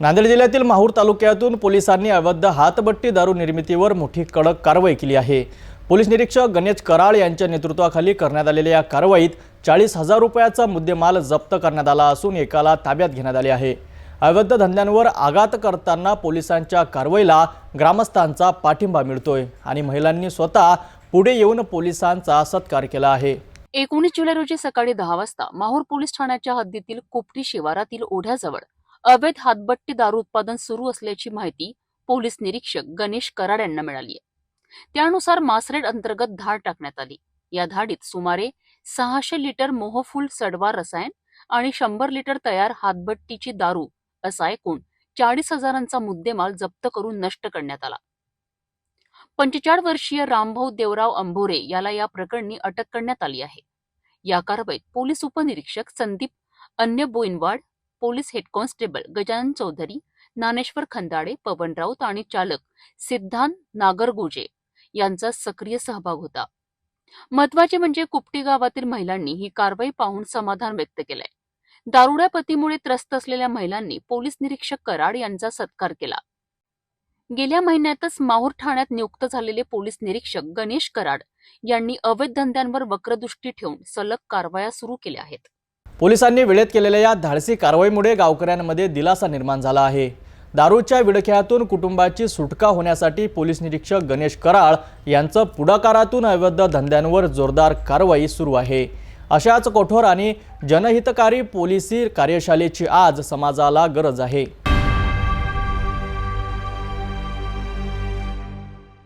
नांदेड जिल्ह्यातील माहूर तालुक्यातून पोलिसांनी अवैध हातबट्टी दारू निर्मितीवर मोठी कडक कारवाई केली आहे. पोलीस निरीक्षक गणेश कराळ यांच्या नेतृत्वाखाली करण्यात आलेल्या या कारवाईत चाळीस हजार रुपयाचा मुद्देमाल जप्त करण्यात आला असून एकाला ताब्यात घेण्यात आले आहे. अवैध धंद्यांवर आघात करताना पोलिसांच्या कारवाईला ग्रामस्थांचा पाठिंबा मिळतोय आणि महिलांनी स्वतः पुढे येऊन पोलिसांचा सत्कार केला आहे. एकोणीस जुलै रोजी सकाळी दहा वाजता माहूर पोलीस ठाण्याच्या हद्दीतील कोपटी शिवारातील ओढ्याजवळ अवैध हातबट्टी दारू उत्पादन सुरू असल्याची माहिती पोलीस निरीक्षक गणेश कराड यांना मिळाली आहे. त्यानुसार मासरेड अंतर्गत धाड टाकण्यात आली. या धाडीत सुमारे सहाशे लिटर मोहफूल सडवा रसायन आणि शंभर लिटर तयार हातबट्टीची दारू असा एकूण चाळीस हजारांचा मुद्देमाल जप्त करून नष्ट करण्यात आला. पंचेचाळ वर्षीय रामभाऊ देवराव अंभोरे याला या प्रकरणी अटक करण्यात आली आहे. या कारवाईत पोलीस उपनिरीक्षक संदीप अन्य Boinwad police head constable Gajanan Chaudhari Dnyaneshwar Khandade Pawan Raut आणि चालक सिद्धांत नागरगोजे यांचा सक्रिय सहभाग होता. महत्त्वाचे म्हणजे कुपटी गावातील महिलांनी ही कारवाई पाहून समाधान व्यक्त केलंय. दारुड्या पतीमुळे त्रस्त असलेल्या महिलांनी पोलीस निरीक्षक कराड यांचा सत्कार केला. गेल्या महिन्यातच माहूर ठाण्यात नियुक्त झालेले पोलीस निरीक्षक गणेश कराड यांनी अवैध धंद्यांवर वक्रदृष्टी ठेवून सलग कारवाया सुरू केल्या आहेत. पोलिसांनी वेळेत केलेल्या या धाडसी कारवाईमुळे गावकऱ्यांमध्ये दिलासा निर्माण झाला आहे. दारूच्या विडख्यातून कुटुंबाची सुटका होण्यासाठी पोलीस निरीक्षक गणेश कराळ यांचं पुढाकारातून अवैध धंद्यांवर जोरदार कारवाई सुरू आहे. अशाच कठोर आणि जनहितकारी पोलिसी कार्यशालेची आज समाजाला गरज आहे.